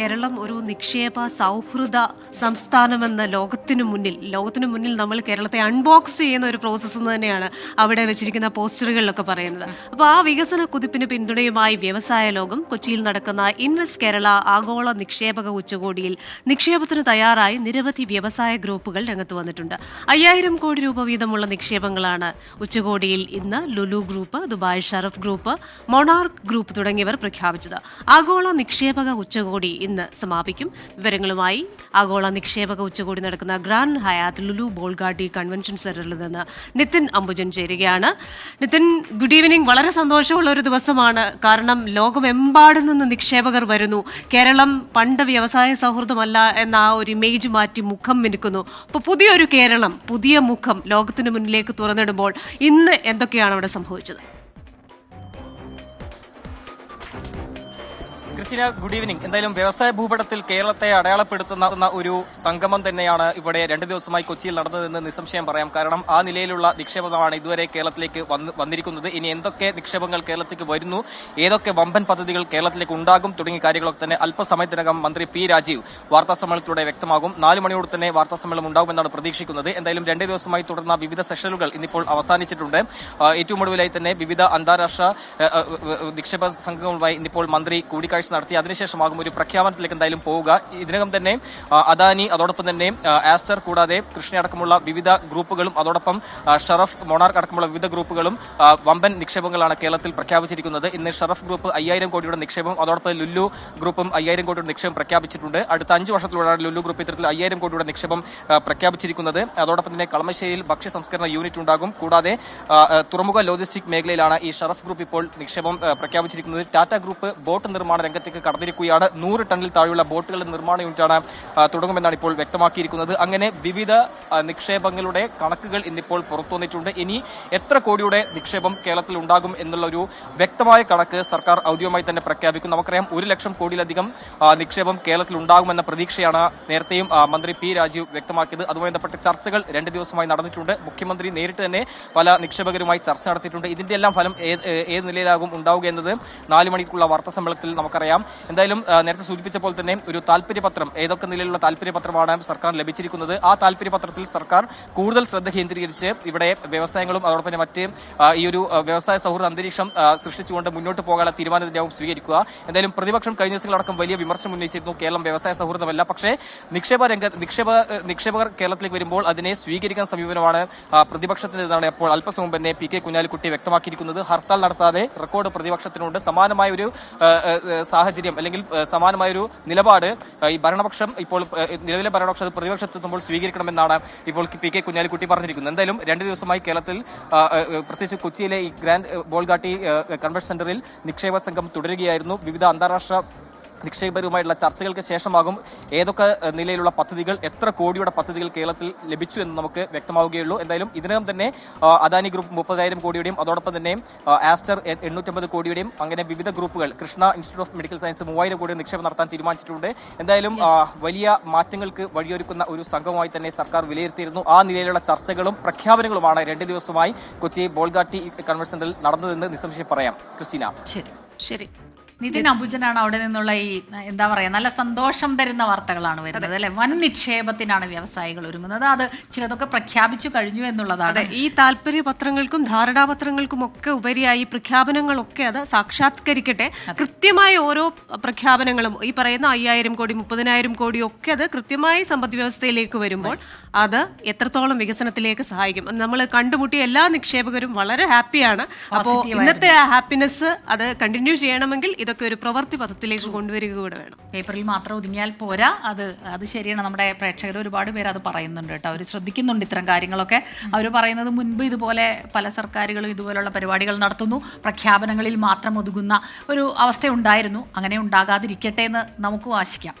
കേരളം ഒരു നിക്ഷേപ സൗഹൃദ സംസ്ഥാനമെന്ന ലോകത്തിനു മുന്നിൽ ലോകത്തിനു മുന്നിൽ നമ്മൾ കേരളത്തെ അൺബോക്സ് ചെയ്യുന്ന ഒരു പ്രോസസ്സ് എന്ന് തന്നെയാണ് അവിടെ വെച്ചിരിക്കുന്ന പോസ്റ്ററുകളിലൊക്കെ പറയുന്നത്. അപ്പോൾ ആ വികസന കുതിപ്പിന് പിന്തുണയുമായി വ്യവസായ ലോകം കൊച്ചിയിൽ നടക്കുന്ന ഇൻവെസ്റ്റ് കേരള ആഗോള നിക്ഷേപക ഉച്ചകോടിയിൽ നിക്ഷേപത്തിന് തയ്യാറായി നിരവധി വ്യവസായ ഗ്രൂപ്പുകൾ രംഗത്ത് വന്നിട്ടുണ്ട്. അയ്യായിരം കോടി രൂപ വീതമുള്ള നിക്ഷേപങ്ങളാണ് ഉച്ചകോടിയിൽ ഇന്ന് Lulu group Dubai Sharaf group Monarch group തുടങ്ങിയവർ പ്രഖ്യാപിച്ചത്. ആഗോള നിക്ഷേപക ഉച്ചകോടി ഇന്ന് സമാപിക്കും. വിവരങ്ങളുമായി ആഗോള നിക്ഷേപക ഉച്ചകോടി നടക്കുന്ന Grand Hyatt Lulu Bolgatty convention സെന്ററിൽ നിന്ന് നിതിൻ അംബുജൻ ചേരുകയാണ്. നിതിൻ ഗുഡ് ഈവനിങ് വളരെ സന്തോഷമുള്ള ഒരു ദിവസമാണ്. കാരണം ലോകമെമ്പാടും നിന്ന് നിക്ഷേപകർ വരുന്നു. കേരളം പണ്ട് വ്യവസായ സൗഹൃദമല്ല എന്ന ആ ഒരു ഇമേജ് മാറ്റി മുഖം മിനുക്കുന്നു. അപ്പോൾ പുതിയൊരു കേരളം പുതിയ മുഖം ലോകത്തിന് മുന്നിലേക്ക് തുറന്നിടുമ്പോൾ ഇന്ന് എന്തൊക്കെയാണ് അവിടെ സംഭവിച്ചത്? ക്രിസ്റ്റിന ഗുഡ് ഈവനിങ് എന്തായാലും വ്യവസായ ഭൂപടത്തിൽ കേരളത്തെ അടയാളപ്പെടുത്തുന്ന ഒരു സംഗമം തന്നെയാണ് ഇവിടെ രണ്ട് ദിവസമായി കൊച്ചിയിൽ നടന്നതെന്ന് നിസ്സംശയം പറയാം. കാരണം ആ നിലയിലുള്ള നിക്ഷേപമാണ് ഇതുവരെ കേരളത്തിലേക്ക് വന്നിരിക്കുന്നത്. ഇനി എന്തൊക്കെ നിക്ഷേപങ്ങൾ കേരളത്തിലേക്ക് വരുന്നു? ഏതൊക്കെ വമ്പൻ പദ്ധതികൾ കേരളത്തിലേക്ക് ഉണ്ടാകും? തുടങ്ങിയ കാര്യങ്ങളൊക്കെ തന്നെ അല്പസമയത്തിനകം മന്ത്രി പി രാജീവ് വാർത്താ സമ്മേളനത്തിലൂടെ വ്യക്തമാകും. നാല് മണിയോട് തന്നെ വാർത്താ സമ്മേളനം ഉണ്ടാകുമെന്നാണ് പ്രതീക്ഷിക്കുന്നത്. എന്തായാലും രണ്ട് ദിവസമായി തുടർന്ന വിവിധ സെഷനുകൾ ഇന്നിപ്പോൾ അവസാനിച്ചിട്ടുണ്ട്. ഏറ്റവും ഒടുവിലായി തന്നെ വിവിധ അന്താരാഷ്ട്ര നിക്ഷേപ സംഘങ്ങളുമായി ഇന്നിപ്പോൾ മന്ത്രി കൂടിക്കാഴ്ച നടത്തി. അതിനുശേഷമാകും ഒരു പ്രഖ്യാപനത്തിലേക്ക് എന്തായാലും പോവുക. ഇതിനകം തന്നെ അദാനി അതോടൊപ്പം തന്നെ ആസ്റ്റർ കൂടാതെ കൃഷ്ണ അടക്കമുള്ള വിവിധ ഗ്രൂപ്പുകളും അതോടൊപ്പം ഷറഫ് മൊണാർക്ക് അടക്കമുള്ള വിവിധ ഗ്രൂപ്പുകളും വമ്പൻ നിക്ഷേപങ്ങളാണ് കേരളത്തിൽ പ്രഖ്യാപിച്ചിരിക്കുന്നത്. ഇന്ന് ഷറഫ് ഗ്രൂപ്പ് അയ്യായിരം കോടിയുടെ നിക്ഷേപം അതോടൊപ്പം ലുല്ലു ഗ്രൂപ്പും അയ്യായിരം കോടിയുടെ നിക്ഷേപം പ്രഖ്യാപിച്ചിട്ടുണ്ട്. അടുത്ത അഞ്ച് വർഷത്തിലൂടെയാണ് ലുല്ലു ഗ്രൂപ്പ് ഇത്തരത്തിൽ അയ്യായിരം കോടിയുടെ നിക്ഷേപം പ്രഖ്യാപിച്ചിരിക്കുന്നത്. അതോടൊപ്പം തന്നെ കളമശ്ശേരിയിൽ ഭക്ഷ്യ സംസ്കരണ യൂണിറ്റ് ഉണ്ടാകും. കൂടാതെ തുറമുഖ ലോജിസ്റ്റിക് മേഖലയിലാണ് ഈ ഷറഫ് ഗ്രൂപ്പ് ഇപ്പോൾ നിക്ഷേപം പ്രഖ്യാപിച്ചിരിക്കുന്നത്. ടാറ്റ ഗ്രൂപ്പ് ബോട്ട് നിർമ്മാണ രംഗത്തേക്ക് കടന്നിരിക്കുകയാണ്. നൂറ് ടണ്ണിൽ താഴെയുള്ള ബോട്ടുകളുടെ നിർമ്മാണ യൂണിറ്റാണ് തുടങ്ങുമെന്നാണ് ഇപ്പോൾ വ്യക്തമാക്കിയിരിക്കുന്നത്. അങ്ങനെ വിവിധ നിക്ഷേപങ്ങളുടെ കണക്കുകൾ ഇന്നിപ്പോൾ പുറത്തു വന്നിട്ടുണ്ട്. ഇനി എത്ര കോടിയുടെ നിക്ഷേപം കേരളത്തിൽ ഉണ്ടാകും എന്നുള്ള ഒരു വ്യക്തമായ കണക്ക് സർക്കാർ ഔദ്യോഗികമായി തന്നെ പ്രഖ്യാപിക്കും. നമുക്കറിയാം ഒരു ലക്ഷം കോടിയിലധികം നിക്ഷേപം കേരളത്തിൽ ഉണ്ടാകുമെന്ന പ്രതീക്ഷയാണ് നേരത്തെയും മന്ത്രി പി രാജീവ് വ്യക്തമാക്കിയത്. അതുമായി ബന്ധപ്പെട്ട ചർച്ചകൾ രണ്ട് ദിവസമായി നടന്നിട്ടുണ്ട്. മുഖ്യമന്ത്രി നേരിട്ട് തന്നെ പല നിക്ഷേപകരുമായി ചർച്ച നടത്തിയിട്ടുണ്ട്. ഇതിന്റെ എല്ലാം ഫലം ഏത് നിലയിലാകും ഉണ്ടാവുക എന്നത് നാല് മണിക്കുള്ള വാർത്താ സമ്മേളനത്തിൽ നമുക്കറിയാം. എന്തായാലും നേരത്തെ സൂചിപ്പിച്ച പോലെ തന്നെ ഒരു താല്പര്യപത്രം ഏതൊക്കെ നിലയിലുള്ള താല്പര്യപത്രമാണ് സർക്കാർ ലഭിച്ചിരിക്കുന്നത് ആ താല്പര്യപത്രത്തിൽ സർക്കാർ കൂടുതൽ ശ്രദ്ധ കേന്ദ്രീകരിച്ച് ഇവിടെ വ്യവസായങ്ങളും അതോടൊപ്പം തന്നെ മറ്റ് ഈ ഒരു വ്യവസായ സൗഹൃദ അന്തരീക്ഷം സൃഷ്ടിച്ചുകൊണ്ട് മുന്നോട്ട് പോകാനുള്ള തീരുമാനത്തിനാവും സ്വീകരിക്കുക. എന്തായാലും പ്രതിപക്ഷം കഴിഞ്ഞ ദിവസങ്ങളടക്കം വലിയ വിമർശനം ഉന്നയിച്ചിരുന്നു കേരളം വ്യവസായ സൗഹൃദമല്ല. പക്ഷേ നിക്ഷേപ രംഗ നിക്ഷേപ നിക്ഷേപകർ കേരളത്തിലേക്ക് വരുമ്പോൾ അതിനെ സ്വീകരിക്കാൻ സമീപനമാണ് പ്രതിപക്ഷത്തിന്റെതാണ് അപ്പോൾ അല്പസം മുമ്പ് തന്നെ പി കെ കുഞ്ഞാലിക്കുട്ടി വ്യക്തമാക്കിയിരിക്കുന്നത്. ഹർത്താൽ നടത്താതെ റെക്കോർഡ് പ്രതിപക്ഷത്തിനുണ്ട്. സമാനമായ ഒരു സാഹചര്യം അല്ലെങ്കിൽ സമാനമായൊരു നിലപാട് ഈ ഭരണപക്ഷം ഇപ്പോൾ നിലവിലെ ഭരണപക്ഷം അത് പ്രതിപക്ഷത്തെത്തുമ്പോൾ സ്വീകരിക്കണമെന്നാണ് ഇപ്പോൾ പി കെ കുഞ്ഞാലിക്കുട്ടി പറഞ്ഞിരിക്കുന്നത്. എന്തായാലും രണ്ട് ദിവസമായി കേരളത്തിൽ പ്രത്യേകിച്ച് കൊച്ചിയിലെ ഈ ഗ്രാൻഡ് ബോൾഗാട്ടി കൺവെൻഷൻ സെന്ററിൽ നിക്ഷേപ സംഘം തുടരുകയായിരുന്നു. വിവിധ അന്താരാഷ്ട്ര നിക്ഷേപകരുമായിട്ടുള്ള ചർച്ചകൾക്ക് ശേഷമാകും ഏതൊക്കെ നിലയിലുള്ള പദ്ധതികൾ എത്ര കോടിയുടെ പദ്ധതികൾ കേരളത്തിൽ ലഭിച്ചു എന്ന് നമുക്ക് വ്യക്തമാവുകയുള്ളൂ. എന്തായാലും ഇതിനകം തന്നെ അദാനി ഗ്രൂപ്പ് മുപ്പതായിരം കോടിയുടെയും അതോടൊപ്പം തന്നെ ആസ്റ്റർ എണ്ണൂറ്റമ്പത് കോടിയുടെയും അങ്ങനെ വിവിധ ഗ്രൂപ്പുകൾ Krishna institute of medical science മൂവായിരം കോടി നിക്ഷേപം നടത്താൻ തീരുമാനിച്ചിട്ടുണ്ട്. എന്തായാലും വലിയ മാറ്റങ്ങൾക്ക് വഴിയൊരുക്കുന്ന ഒരു സംഘമായി തന്നെ സർക്കാർ വിലയിരുത്തിയിരുന്നു. ആ നിലയിലുള്ള ചർച്ചകളും പ്രഖ്യാപനങ്ങളുമാണ് രണ്ട് ദിവസമായി കൊച്ചി ബോൾഗാട്ടി കൺവെൻഷൻ സെന്ററിൽ നടന്നതെന്ന് നിസംശയം പറയാം. ക്രിസ്റ്റീന. ശരി ശരി. നിതിൻ അബുജനാണ് അവിടെ നിന്നുള്ള ഈ എന്താ പറയാ നല്ല സന്തോഷം തരുന്ന വാർത്തകളാണ് വരുന്നത് അല്ലെ? വൻ നിക്ഷേപത്തിനാണ് വ്യവസായികൾ ഒരുങ്ങുന്നത്. അത് ചിലതൊക്കെ പ്രഖ്യാപിച്ചു കഴിഞ്ഞു എന്നുള്ളതാണ്. അതെ ഈ താല്പര്യപത്രങ്ങൾക്കും ധാരണാപത്രങ്ങൾക്കും ഒക്കെ ഉപരിയായി പ്രഖ്യാപനങ്ങളൊക്കെ അത് സാക്ഷാത്കരിക്കട്ടെ. കൃത്യമായ ഓരോ പ്രഖ്യാപനങ്ങളും ഈ പറയുന്ന അയ്യായിരം കോടി മുപ്പതിനായിരം കോടി ഒക്കെ അത് കൃത്യമായി സമ്പദ് വ്യവസ്ഥയിലേക്ക് വരുമ്പോൾ അത് എത്രത്തോളം വികസനത്തിലേക്ക് സഹായിക്കും. നമ്മൾ കണ്ടുമുട്ടിയ എല്ലാ നിക്ഷേപകരും വളരെ ഹാപ്പിയാണ്. അപ്പോൾ ഇന്നത്തെ ആ ഹാപ്പിനെസ് അത് കണ്ടിന്യൂ ചെയ്യണമെങ്കിൽ ഇതൊക്കെ ഒരു പ്രവൃത്തി പഥത്തിലേക്ക് കൊണ്ടുവരിക കൂടെ വേണം. പേപ്പറിൽ മാത്രം ഒതുങ്ങിയാൽ പോരാ. അത് അത് ശരിയാണ്. നമ്മുടെ പ്രേക്ഷകർ ഒരുപാട് പേര് അത് പറയുന്നുണ്ട് കേട്ടോ. അവർ ശ്രദ്ധിക്കുന്നുണ്ട് ഇത്തരം കാര്യങ്ങളൊക്കെ. അവർ പറയുന്നത് മുൻപ് ഇതുപോലെ പല സർക്കാരുകളും ഇതുപോലുള്ള പരിപാടികൾ നടത്തുന്നു. പ്രഖ്യാപനങ്ങളിൽ മാത്രം ഒതുങ്ങുന്ന ഒരു അവസ്ഥ ഉണ്ടായിരുന്നു അങ്ങനെ ഉണ്ടാകാതിരിക്കട്ടെ എന്ന് നമുക്ക് ആശിക്കാം.